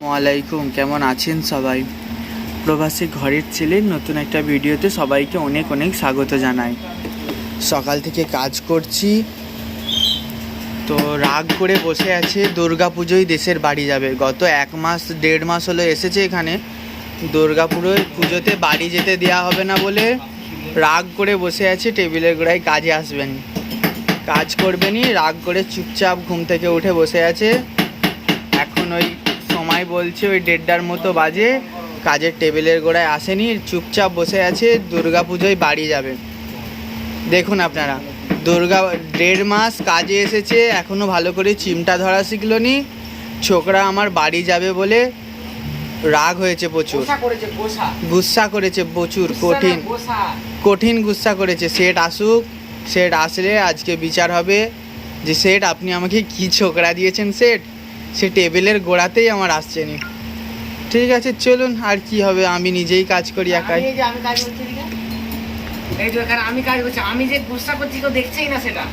আসসালামাইকুম কেমন আছেন সবাই? প্রবাসী ঘরের ছেলের নতুন একটা ভিডিওতে সবাইকে অনেক অনেক স্বাগত জানাই। সকাল থেকে কাজ করছি, তো রাগ করে বসে আছে দুর্গা পুজোয় দেশের বাড়ি যাবে। গত এক মাস, দেড় মাস হলো এসেছে এখানে। দুর্গা পুজোয় পুজোতে বাড়ি যেতে দেওয়া হবে না বলে রাগ করে বসে আছে, টেবিলের গোড়ায় কাজে আসবেন। কাজ করবেনই, রাগ করে চুপচাপ ঘুম থেকে উঠে বসে আছে। সময় বলছে ওই দেড়টার মতো বাজে কাজের টেবিলের গোড়ায় আসেনি চুপচাপ বসে আছে দুর্গা পুজোয় বাড়ি যাবে। দেখুন আপনারা দুর্গা দেড় মাস কাজে এসেছে এখনও ভালো করে চিমটা ধরা শিখলো নি ছোকরা আমার বাড়ি যাবে বলে রাগ হয়েছে প্রচুর। গোসা করেছে গুসা। করেছে প্রচুর কঠিন। কঠিন গুসা করেছে সেট আসুক সেট আসলে আজকে বিচার হবে যে সেট আপনি আমাকে কি ছোকরা দিয়েছেন সেট? সে টেবিলের গোড়াতেই আমার আসছে নি। ঠিক আছে চলুন আর কি হবে আমি নিজেই কাজ করি একাই। আমি কাজ করছি আমি যে গুসা করছি কেউ দেখছেই না সেটা।